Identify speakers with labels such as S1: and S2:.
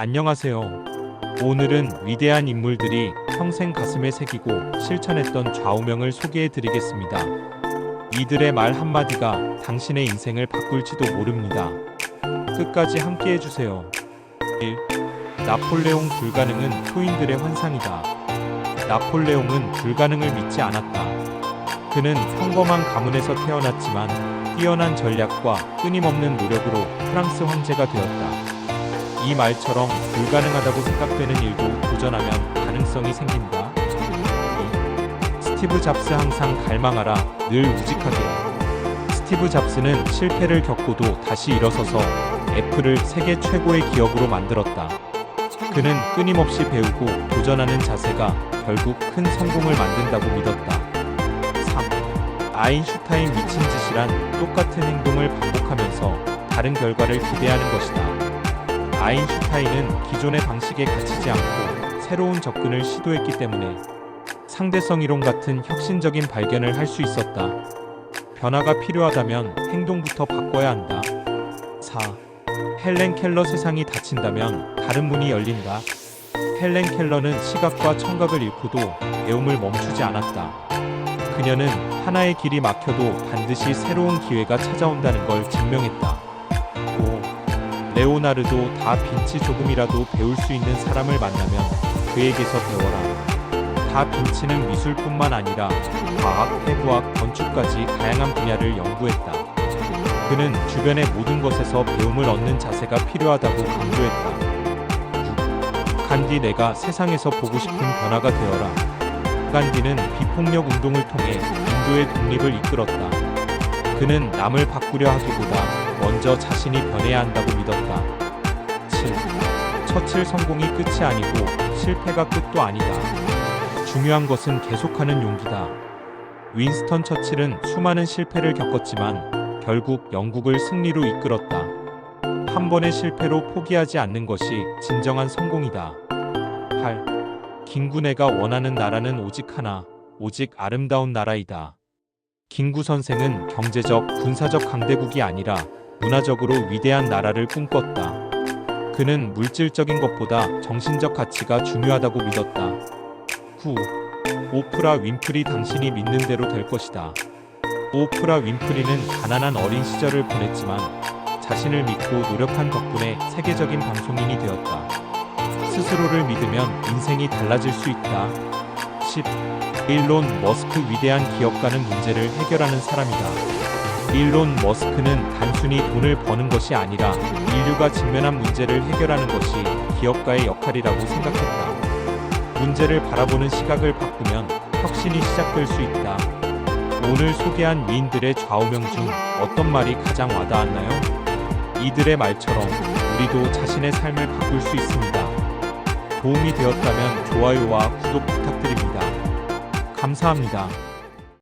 S1: 안녕하세요. 오늘은 위대한 인물들이 평생 가슴에 새기고 실천했던 좌우명을 소개해 드리겠습니다. 이들의 말 한마디가 당신의 인생을 바꿀지도 모릅니다. 끝까지 함께 해주세요. 1. 나폴레옹 불가능은 초인들의 환상이다. 나폴레옹은 불가능을 믿지 않았다. 그는 평범한 가문에서 태어났지만 뛰어난 전략과 끊임없는 노력으로 프랑스 황제가 되었다. 이 말처럼 불가능하다고 생각되는 일도 도전하면 가능성이 생긴다. 2. 스티브 잡스 항상 갈망하라, 늘 우직하게. 스티브 잡스는 실패를 겪고도 다시 일어서서 애플을 세계 최고의 기업으로 만들었다. 그는 끊임없이 배우고 도전하는 자세가 결국 큰 성공을 만든다고 믿었다. 3. 아인슈타인 미친 짓이란 똑같은 행동을 반복하면서 다른 결과를 기대하는 것이다. 아인슈타인은 기존의 방식에 갇히지 않고 새로운 접근을 시도했기 때문에 상대성 이론 같은 혁신적인 발견을 할 수 있었다. 변화가 필요하다면 행동부터 바꿔야 한다. 4. 헬렌 켈러 세상이 닫힌다면 다른 문이 열린다. 헬렌 켈러는 시각과 청각을 잃고도 배움을 멈추지 않았다. 그녀는 하나의 길이 막혀도 반드시 새로운 기회가 찾아온다는 걸 증명했다. 5. 레오나르도 다 빈치 조금이라도 배울 수 있는 사람을 만나면 그에게서 배워라. 다 빈치는 미술뿐만 아니라 과학, 해부학, 건축까지 다양한 분야를 연구했다. 그는 주변의 모든 것에서 배움을 얻는 자세가 필요하다고 강조했다. 6. 간디 내가 세상에서 보고 싶은 변화가 되어라. 간디는 비폭력 운동을 통해 인도의 독립을 이끌었다. 그는 남을 바꾸려 하기보다 먼저 자신이 변해야 한다고 믿었다. 7. 처칠 성공이 끝이 아니고 실패가 끝도 아니다. 중요한 것은 계속하는 용기다. 윈스턴 처칠은 수많은 실패를 겪었지만 결국 영국을 승리로 이끌었다. 한 번의 실패로 포기하지 않는 것이 진정한 성공이다. 8. 김구네가 원하는 나라는 오직 하나, 오직 아름다운 나라이다. 김구 선생은 경제적, 군사적 강대국이 아니라 문화적으로 위대한 나라를 꿈꿨다. 그는 물질적인 것보다 정신적 가치가 중요하다고 믿었다. 9. 오프라 윈프리 당신이 믿는 대로 될 것이다. 오프라 윈프리는 가난한 어린 시절을 보냈지만 자신을 믿고 노력한 덕분에 세계적인 방송인이 되었다. 스스로를 믿으면 인생이 달라질 수 있다. 10. 일론 머스크 위대한 기업가는 문제를 해결하는 사람이다. 일론 머스크는 단순히 돈을 버는 것이 아니라 인류가 직면한 문제를 해결하는 것이 기업가의 역할이라고 생각했다. 문제를 바라보는 시각을 바꾸면 혁신이 시작될 수 있다. 오늘 소개한 위인들의 좌우명 중 어떤 말이 가장 와닿았나요? 이들의 말처럼 우리도 자신의 삶을 바꿀 수 있습니다. 도움이 되었다면 좋아요와 구독 부탁드립니다. 감사합니다.